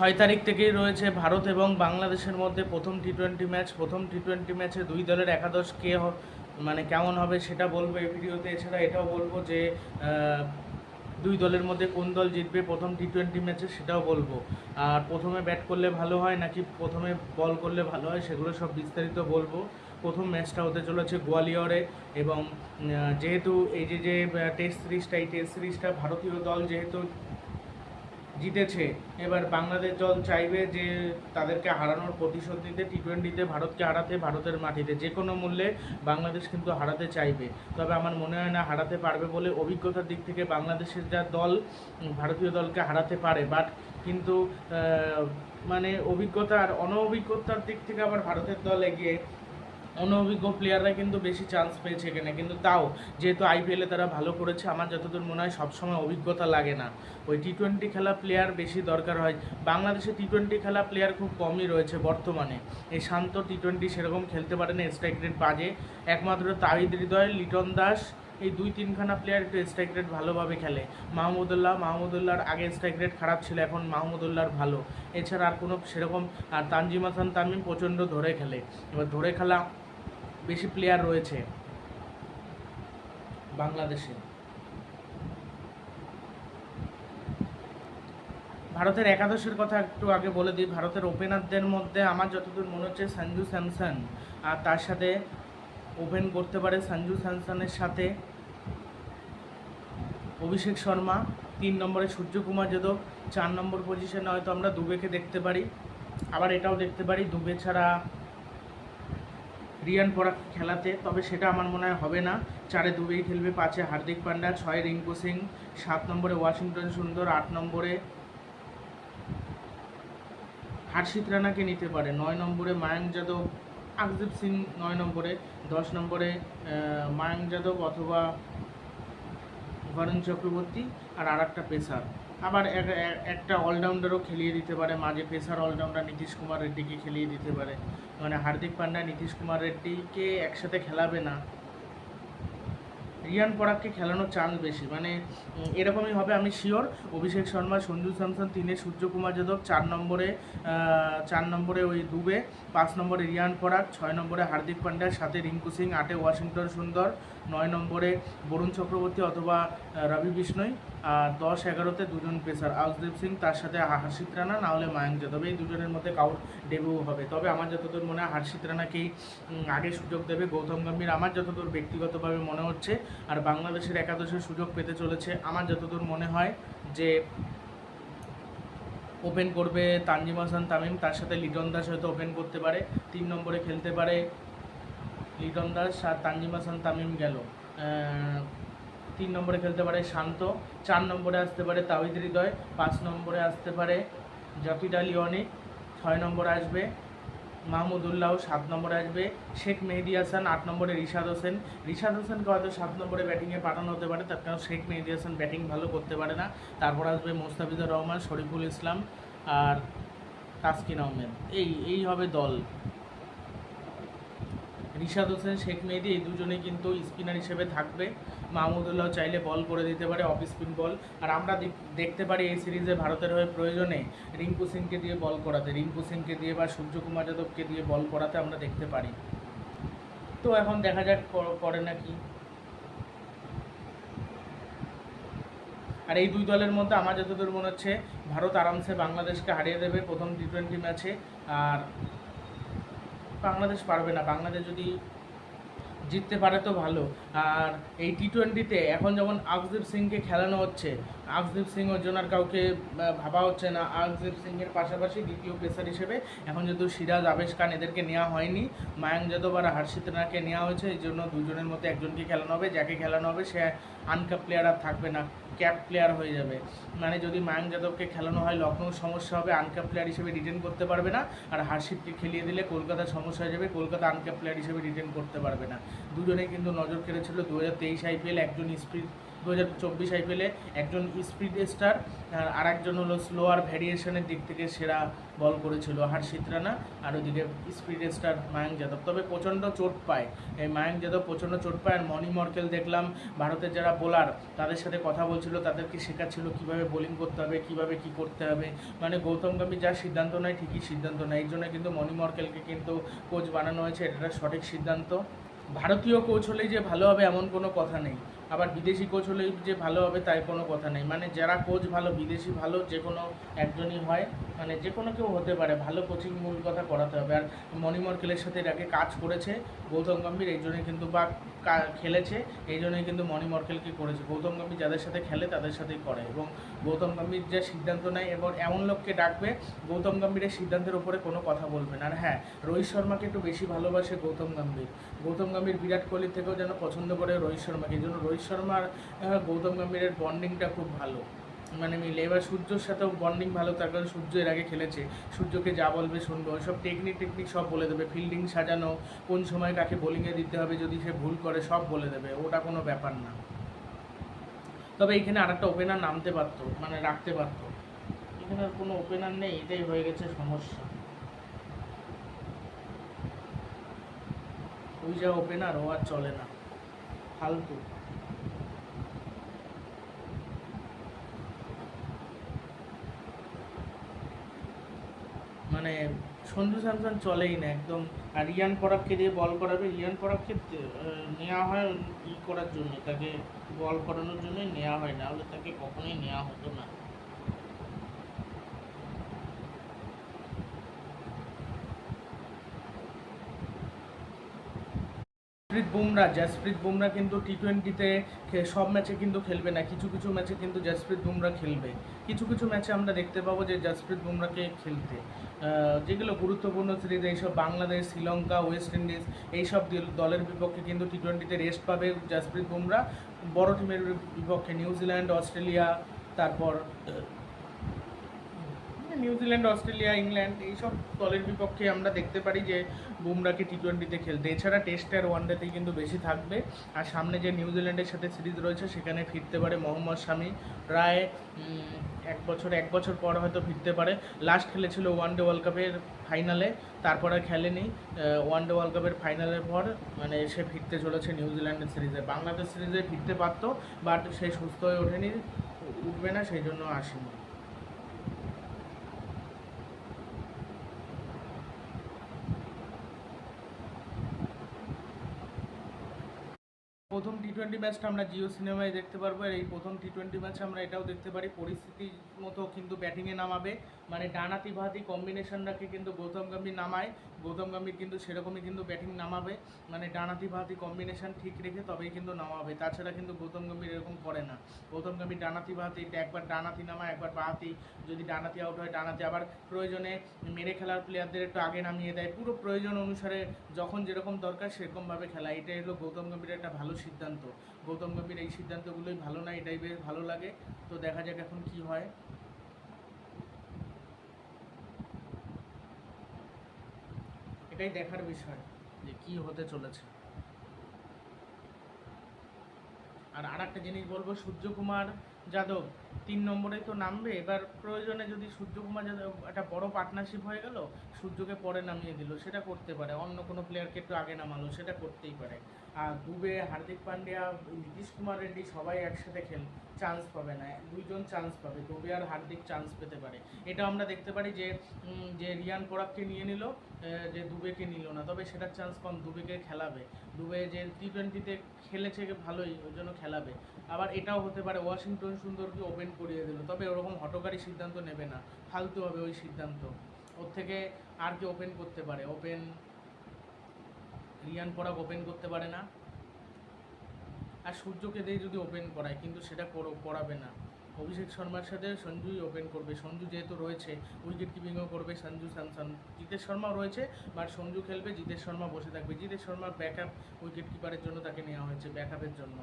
ছয় তারিখ থেকেই রয়েছে ভারত এবং বাংলাদেশের মধ্যে প্রথম টি টোয়েন্টি ম্যাচ প্রথম টি টোয়েন্টি ম্যাচে দুই দলের একাদশ কে মানে কেমন হবে সেটা বলব এই ভিডিওতে। এছাড়া এটাও বলব যে দুই দলের মধ্যে কোন দল জিতবে প্রথম টি টোয়েন্টি ম্যাচে সেটাও বলব। আর প্রথমে ব্যাট করলে ভালো হয় নাকি প্রথমে বল করলে ভালো হয় সেগুলো সব বিস্তারিত বলব। প্রথম ম্যাচটা হতে চলেছে গোয়ালিয়রে এবং যেহেতু এই যে যে টেস্ট সিরিজটা এই টেস্ট সিরিজটা ভারতীয় দল যেহেতু জিতেছে। এবার বাংলাদেশ দল চাইবে যে তাদেরকে হারানোর প্রতিশোধ নিতে টি টোয়েন্টিতে ভারতকে হারাতে, ভারতের মাটিতে। যে কোনো মূল্যে বাংলাদেশ কিন্তু হারাতে চাইবে। তবে আমার মনে হয় না হারাতে পারবে বলে অভিজ্ঞতার দিক থেকে বাংলাদেশের যা দল ভারতীয় দলকে হারাতে পারে। বাট কিন্তু মানে অভিজ্ঞতা আর অনভিজ্ঞতার দিক থেকে আবার ভারতের দল এগিয়ে অনভিজ্ঞ প্লেয়াররা কিন্তু বেশি চান্স পেয়েছে এখানে। কিন্তু তাও, যেহেতু আইপিএলে তারা ভালো করেছে, আমার যতদূর মনে হয় সবসময় অভিজ্ঞতা লাগে না। ওই টি টোয়েন্টি খেলা প্লেয়ার বেশি দরকার হয়। বাংলাদেশে টি টোয়েন্টি খেলা প্লেয়ার খুব কমই রয়েছে বর্তমানে। এই শান্ত টি টোয়েন্টি সেরকম খেলতে পারে না স্ট্রাইক রেট বাজে। একমাত্র তাহিদ হৃদয়, লিটন দাস, এই দুই তিনখানা প্লেয়ার একটু স্ট্রাইক রেট ভালোভাবে খেলে। মাহমুদুল্লাহ মাহমুদুল্লাহর আগে স্ট্রাইক রেট খারাপ ছিল, এখন মাহমুদুল্লাহর ভালো। এছাড়া আর কোনো সেরকম, আর তানজিম হাসান তামিম প্রচণ্ড ধরে খেলে। এবার ধরে খেলা বেশি প্লেয়ার রয়েছে বাংলাদেশে। ভারতের একাদশের কথা একটু আগে বলে দিই, ভারতের ওপেনারদের মধ্যে আমার যতদূর মনে হচ্ছে সঞ্জু স্যামসন, আর তার সাথে ওপেন করতে পারে সঞ্জু স্যামসনের সাথে অভিষেক শর্মা, তিন নম্বরে সূর্যকুমার যাদব, চার নম্বর পজিশনে হয়তো আমরা দুবেকে দেখতে পারি। আবার এটাও দেখতে পারি, দুবে ছাড়া রিয়ান পরাগ খেলাতে, তবে সেটা আমার মনে হয় হবে না। চারে দুবেই খেলবে, পাঁচে হার্দিক পান্ডা, ছয় রিঙ্কু সিং, সাত নম্বরে ওয়াশিংটন সুন্দর, আট নম্বরে হার্ষিত রানাকে নিতে পারে। নয় নম্বরে মায়াঙ্ক যাদব আকদীপ সিং নয় নম্বরে, দশ নম্বরে মায়াঙ্ক যাদব অথবা বরুণ চক্রবর্তী আর আর একটা পেসার। আবার এক- এক- একটা অলরাউন্ডারও খেলিয়ে দিতে পারে। মাঝে পেসার অলরাউন্ডার নীতিশ কুমার রেড্ডিকে খেলিয়ে দিতে পারে। মানে হার্দিক পান্ডা নীতিশ কুমার রেড্ডিকে একসাথে খেলাবে না। রিয়ান পরাগকে খেলানোর চান্স বেশি। মানে এরকমই হবে, আমি শিওর অভিষেক শর্মা, সঞ্জু স্যামসন তিনে সূর্যকুমার যাদব, চার নম্বরে চার নম্বরে ওই দুবে, পাঁচ নম্বরে রিয়ান পরাগ, ছয় নম্বরে হার্দিক পান্ডা, সাথে রিঙ্কু সিং, আটে ওয়াশিংটন সুন্দর নয় নম্বরে বরুণ চক্রবর্তী অথবা রবি বিষ্ণই। আর দশ এগারোতে দুজন পেসার আউসদীপ সিং, তার সাথে হার্ষিত রানা নাহলে মায়াঙ্ক যাদব। এই দুজনের মধ্যে কাউর ডেবিউ হবে। তবে আমার যতদূর মনে হয়, হার্ষিত রানাকেই আগে সুযোগ দেবে গৌতম গম্ভীর। আমার যতদূর ব্যক্তিগতভাবে মনে হচ্ছে, আর বাংলাদেশের একাদশের সুযোগ পেতে চলেছে, আমার যতদূর মনে হয় যে ওপেন করবে তানজিম হাসান তামিম। তার সাথে লিটন দাস হয়তো ওপেন করতে পারে, তিন নম্বরে খেলতে পারে। লিটন দাস আর তানজিম হাসান, তামিম গেল। তিন নম্বরে খেলতে পারে শান্ত, চার নম্বরে আসতে পারে তাহিদ হৃদয়, পাঁচ নম্বরে আসতে পারে জাফিদ আলী অনিক, ছয় নম্বরে আসবে মাহমুদুল্লাহ, সাত নম্বরে আসবে শেখ মেহেদি হাসান, আট নম্বরে রিশাদ হোসেন। রিশাদ হোসেনকে হয়তো সাত নম্বরে ব্যাটিংয়ে পাঠানো হতে পারে, তার কারণ শেখ মেহেদি হাসান ব্যাটিং ভালো করতে পারে না। তারপর আসবে মোস্তাফিজুর রহমান, শরীফুল ইসলাম আর তাসকিন আহমেদ। এই এই হবে দল। রিশাদ হোসেন, শেখ মেহেদি, এই দুজনেই কিন্তু স্পিনার হিসেবে থাকবে। মাহমুদুল্লাহ চাইলে বল করে দিতে পারে, অফ স্পিন বল। আর আমরা দেখ- দেখতে পারি এই সিরিজে ভারতের হয়ে প্রয়োজনে রিঙ্কু সিংকে দিয়ে বল করাতে। রিঙ্কু সিংকে দিয়ে বা সূর্যকুমার যাদবকে দিয়ে বল করাতে আমরা দেখতে পারি। তো এখন দেখা যাক করে নাকি আর এই দুই দলের মধ্যে আমার যতদূর মনে হচ্ছে, ভারত আরামসে বাংলাদেশকে হারিয়ে দেবে প্রথম টি টোয়েন্টি ম্যাচে আর বাংলাদেশ পারবে না। বাংলাদেশ যদি জিততে পারে তো ভালো। আর এই টি টোয়েন্টিতে এখন যেমন আকদীপ সিংকে খেলানো হচ্ছে আকদীপ সিং ওর জন্য আর কাউকে ভাবা হচ্ছে না। আকদীপ সিংয়ের পাশাপাশি দ্বিতীয় পেসার হিসেবে এখন যেহেতু সিরাজ, আবেশ খান এদেরকে নেওয়া হয়নি মায়াঙ্ক যাদব আর হর্ষিত রানাকে নেওয়া হয়েছে, এই জন্য দুজনের মধ্যে একজনকে খেলানো হবে, যাকে খেলানো হবে সে আনকাপ প্লেয়ার আর থাকবে না। ক্যাপ প্লেয়ার হয়ে যাবে। মানে যদি মায়াঙ্ক যাদবকে খেলানো হয় লখনৌ সমস্যা হবে আনক্যাপ প্লেয়ার হিসেবে রিটেন করতে পারবে না। আর হার্ষিতকে খেলিয়ে দিলে কলকাতার সমস্যা হয়ে যাবে, কলকাতা আনক্যাপ প্লেয়ার হিসেবে রিটেন করতে পারবে না। দুজনেই কিন্তু নজর কেড়েছিল দু হাজার তেইশ আইপিএল একজন স্পিড দু হাজার চব্বিশ আইপিএলে একজন স্পিড স্টার আর একজন হলো স্লোয়ার ভ্যারিয়েশনের দিক থেকে সেরা বল করেছিল হর্ষিত রানা, আর ওদিকে স্পিড স্টার মায়াঙ্ক যাদব। তবে প্রচণ্ড চোট পায়। এই মায়াঙ্ক যাদব প্রচণ্ড চোট পায়, আর মনি মর্কেল দেখলাম, ভারতের যারা বোলার তাদের সাথে কথা বলছিল, তাদেরকে শেখাচ্ছিল কীভাবে বোলিং করতে হবে, কীভাবে কী করতে হবে। মানে গৌতম গম্ভীর যা সিদ্ধান্ত নেয়, ঠিকই সিদ্ধান্ত নেয়। এই জন্য কিন্তু মনি মর্কেলকে কিন্তু কোচ বানানো হয়েছে, এটা সঠিক সিদ্ধান্ত। ভারতীয় কোচ হলেই যে ভালো হবে, এমন কোনো কথা নেই। আবার বিদেশি কোচ হলেই যে ভালো হবে তাই কোনো কথা নেই। মানে যারা কোচ ভালো, বিদেশি ভালো, যে কোনো একজনই হয় মানে যে কোনো কেউ হতে পারে। ভালো কোচিং মূল কথা করাতে হবে। আর মণিমর্কেলের সাথে এর আগে কাজ করেছে গৌতম গম্ভীর, এই জন্যই কিন্তু বা খেলেছে, এই জন্যই কিন্তু মণিমর্কেলকে করেছে। গৌতম গম্ভীর যাদের সাথে খেলে তাদের সাথেই করে এবং গৌতম গম্ভীর যে সিদ্ধান্ত নেয় এবং এমন লোককে ডাকবে, গৌতম গম্ভীরের সিদ্ধান্তের উপরে কোনো কথা বলবে না। আর হ্যাঁ রোহিত শর্মাকে একটু বেশি ভালোবাসে গৌতম গম্ভীর। গৌতম গম্ভীর বিরাট কোহলির থেকেও যেন পছন্দ করে রোহিত শর্মাকে। এই জন্য রোহিত শর্মার গৌতম গম্ভীরের বন্ডিংটা খুব ভালো। মানে মিলে এবার সূর্যর সাথেও বন্ডিং ভালো, তার কারণ সূর্য এর আগে খেলেছে। সূর্যকে যা বলবে শুনবে, ওইসব টেকনিক টেকনিক সব বলে দেবে। ফিল্ডিং সাজানো, কোন সময় কাকে বোলিংয়ে দিতে হবে, যদি সে ভুল করে, সব বলে দেবে। ওটা কোনো ব্যাপার না। তবে এইখানে আরেকটা ওপেনার নামতে পারতো মানে রাখতে পারতো এখানে আর কোনো ওপেনার নেই, এটাই হয়ে গেছে সমস্যা। ওই যা ওপেনার ও আর চলে না। ফালতু। মানে সঞ্জু স্যামসন চলেই না, একদম। আর রিয়ান পরাবকে দিয়ে বল করাবে রিয়ান পরাবকে নেওয়া হয় ই করার জন্য, তাকে বল করানোর জন্যই নেওয়া হয়, না হলে তাকে কখনোই নেওয়া হতো না। জাসপ্রীত বুমরা জাসপ্রীত বুমরা কিন্তু টি টোয়েন্টিতে সব ম্যাচে কিন্তু খেলবে না। কিছু কিছু ম্যাচে কিন্তু জাসপ্রীত বুমরা খেলবে। কিছু কিছু ম্যাচে আমরা দেখতে পাবো যে জাসপ্রীত বুমরাকে খেলতে। যেগুলো গুরুত্বপূর্ণ সিরিজ, এইসব বাংলাদেশ, শ্রীলঙ্কা, ওয়েস্ট ইন্ডিজ, এইসব দলের বিপক্ষে কিন্তু টি টোয়েন্টিতে রেস্ট পাবে জাসপ্রীত বুমরা। বড় টিমের বিপক্ষে নিউজিল্যান্ড, অস্ট্রেলিয়া, তারপর নিউজিল্যান্ড, অস্ট্রেলিয়া, ইংল্যান্ড এইসব দলের বিপক্ষে আমরা দেখতে পারি যে বুমরাকে টি টোয়েন্টিতে খেলতে। এছাড়া টেস্ট আর ওয়ানডেতেই কিন্তু বেশি থাকবে। আর সামনে যে নিউজিল্যান্ডের সাথে সিরিজ রয়েছে, সেখানে ফিরতে পারে মোহাম্মদ শামি। প্রায় এক বছর এক বছর পর হয়তো ফিরতে পারে। লাস্ট খেলেছিল ওয়ানডে ওয়ার্ল্ড কাপের ফাইনালে তারপর আর খেলেনি। ওয়ানডে ওয়ার্ল্ড কাপের ফাইনালের পর মানে সে ফিরতে চলেছে নিউজিল্যান্ডের সিরিজে। বাংলাদেশ সিরিজে ফিরতে পারতো বাট সে সুস্থ হয়ে ওঠেনি, উঠবে না, সেই জন্য আসেনি প্রথম টোয়েন্টি ম্যাচটা আমরা জিও সিনেমায় দেখতে পারব। আর এই প্রথম টি টোয়েন্টি ম্যাচে আমরা এটাও দেখতে পারি। পরিস্থিতি মতো কিন্তু ব্যাটিংয়ে নামাবে। মানে ডানাতি ভাতি কম্বিনেশন রাখে কিন্তু গৌতম গম্ভীর নামায়। গৌতম গম্ভীর কিন্তু সেরকমই কিন্তু ব্যাটিং নামাবে। মানে ডানাতি ভাতি কম্বিনেশন ঠিক রেখে তবেই কিন্তু নামাবে। তাছাড়া কিন্তু গৌতম গম্ভীর এরকম করে না। গৌতম গম্ভীর ডানাতি ভাতি একবার ডানাতি নামায়, একবার বাহাতি যদি ডানাতি আউট হয়, ডানাতি আবার প্রয়োজনে মেরে খেলার প্লেয়ারদের একটু আগে নামিয়ে দেয়। পুরো প্রয়োজন অনুসারে যখন যেরকম দরকার সেরকমভাবে খেলা এটাই হলো গৌতম গম্ভীরের একটা ভালো সিদ্ধান্ত। গৌতম গম্ভীর এই সিদ্ধান্তগুলোই ভালো না, এটাই বেশ ভালো লাগে। তো দেখা যাক এখন কি হয়। এটাই দেখার বিষয় যে কি হতে চলেছে। আর আর একটা জিনিস বলব, সূর্যকুমার যাদব তিন নম্বরে তো নামবে। এবার প্রয়োজনে যদি সূর্যকুমার যাদব একটা বড় পার্টনারশিপ হয়ে গেল, সূর্যকে পরে নামিয়ে দিল, সেটা করতে পারে। অন্য কোনো প্লেয়ারকে একটু আগে নামালো, সেটা করতেই পারে। আর দুবে, হার্দিক পান্ডিয়া, নীতিশ কুমার রেড্ডি সবাই একসাথে খেল চান্স পাবে না। দুইজন চান্স পাবে, দুবে আর হার্দিক চান্স পেতে পারে। এটা আমরা দেখতে পারি যে যে রিয়ান পরাগকে নিয়ে নিল যে দুবেকে নিল না, তবে সেটার চান্স কম, দুবেকে খেলাবে। দুবে যে টি টোয়েন্টিতে খেলেছে ভালোই, ওই জন্য খেলাবে। আবার এটাও হতে পারে, ওয়াশিংটন সুন্দরকে ওপেন করিয়ে দিল, তবে ওরকম হটকারী সিদ্ধান্ত নেবে না, ফালতু হবে ওই সিদ্ধান্ত। ওর থেকে আর কে ওপেন করতে পারে? ওপেন রিয়ান পরাগ ওপেন করতে পারে না। আর সূর্যকে দিয়ে যদি ওপেন করায়, কিন্তু সেটা করো করাবে না। অভিষেক শর্মার সাথে সঞ্জুই ওপেন করবে। সঞ্জু যেহেতু রয়েছে উইকেট কিপিংও করবে সঞ্জু স্যামসন। জিতেশ শর্মাও রয়েছে বাট সঞ্জু খেলবে, জিতেশ শর্মা বসে থাকবে। জিতেশ শর্মার ব্যাকআপ উইকেট কিপারের জন্য তাকে নেওয়া হয়েছে ব্যাক আপের জন্য।